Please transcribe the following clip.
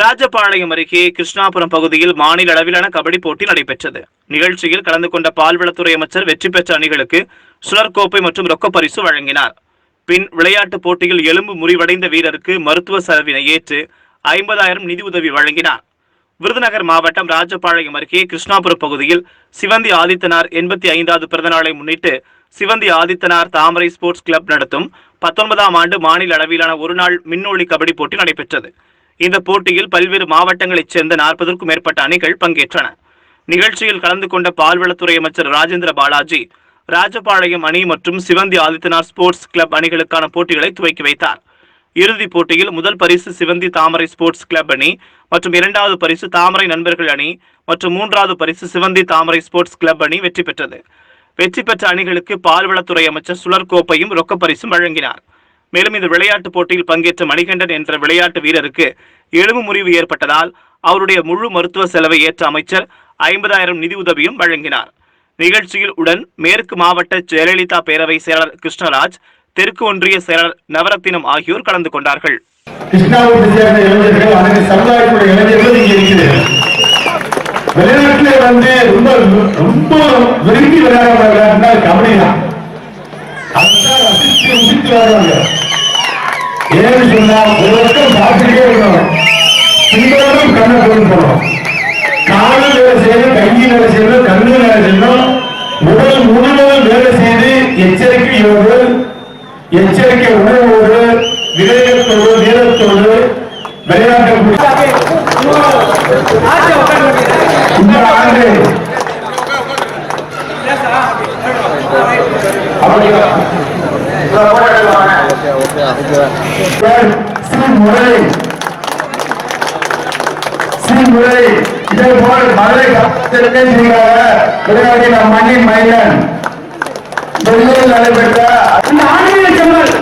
ராஜபாளையம் அருகே கிருஷ்ணாபுரம் பகுதியில் மாநில அளவிலான கபடி போட்டி நடைபெற்றது. நிகழ்ச்சியில் கலந்து கொண்ட பால்வளத்துறை அமைச்சர் வெற்றி பெற்ற அணிகளுக்கு சுழற்கோப்பை மற்றும் ரொக்க பரிசு வழங்கினார். பின் விளையாட்டுப் போட்டியில் எலும்பு முறிவடைந்த வீரருக்கு மருத்துவ செலவினை ஏற்று ஐம்பதாயிரம் நிதி உதவி வழங்கினார். விருதுநகர் மாவட்டம் ராஜபாளையம் அருகே கிருஷ்ணாபுரம் பகுதியில் சிவந்தி ஆதித்தனார் எண்பத்தி ஐந்தாவது பிறந்தநாளை முன்னிட்டு சிவந்தி ஆதித்தனார் தாமரை ஸ்போர்ட்ஸ் கிளப் நடத்தும் பத்தொன்பதாம் ஆண்டு மாநில அளவிலான ஒருநாள் மின்னொளி கபடி போட்டி நடைபெற்றது. இந்த போட்டியில் பல்வேறு மாவட்டங்களைச் சேர்ந்த நாற்பதற்கும் மேற்பட்ட அணிகள் பங்கேற்றன. நிகழ்ச்சியில் கலந்து கொண்ட பால்வளத்துறை அமைச்சர் ராஜேந்திர பாலாஜி ராஜபாளையம் அணி மற்றும் சிவந்தி ஆதித்தனார் ஸ்போர்ட்ஸ் கிளப் அணிகளுக்கான போட்டிகளை துவக்கி வைத்தார். இறுதிப் போட்டியில் முதல் பரிசு சிவந்தி தாமரை ஸ்போர்ட்ஸ் கிளப் அணி மற்றும் இரண்டாவது பரிசு தாமரை நண்பர்கள் அணி மற்றும் மூன்றாவது பரிசு சிவந்தி தாமரை ஸ்போர்ட்ஸ் கிளப் அணி வெற்றி பெற்றது. வெற்றி பெற்ற அணிகளுக்கு பால்வளத்துறை அமைச்சர் சுழற் கோப்பையும் பரிசும் வழங்கினார். மேலும் இந்த விளையாட்டு போட்டியில் பங்கேற்ற மணிகண்டன் என்ற விளையாட்டு வீரருக்கு எலும்பு முறிவு ஏற்பட்டதால் அவருடைய முழு மருத்துவ செலவை ஏற்ற அமைச்சர் ஐம்பதாயிரம் நிதி உதவியும் வழங்கினார். நிகழ்ச்சியில் உடன் மேற்கு மாவட்ட ஜெயலலிதா பேரவை செயலர் கிருஷ்ணராஜ் தெற்கு ஒன்றிய செயலர் நவரத்தினம் ஆகியோர் கலந்து கொண்டார்கள். கிருஷ்ணாவுக்கு சேர்ந்த இளைஞர்கள் அனைத்து சமுதாயத்துடைய இளைஞர்கள் இங்க இருக்குது விளையாட்டுல வந்து ரொம்ப ரொம்ப விரும்பி விளையாடுறாங்க கபடி தான் அதுதான் ரசித்து விளையாடுறாங்க ஏன்னு சொன்னா ஒரு வருஷம் பார்த்துட்டே இருக்கணும். பின்பற்றும் கண்ணை கொண்டு போகணும் காலும் வேலை செய்யணும் கையும் வேலை செய்யணும் கண்ணும் வேலை செய்யணும். உடல் முழுவதும் வேலை செய்து எச்சரிக்கையோடு எச்சரிக்கை உணர்வோடு விவேகத்தோடு வீரத்தோடு விளையாட்டக்கூடிய இந்த ஆண்டு ஸ்ரீ முரளி இதே போல் மதுரை கப்பத்திற்கு செய்கிறார விளையாடி மைந்தன் டெல்லியில் நடைபெற்ற ஆன்மீக செம்மல்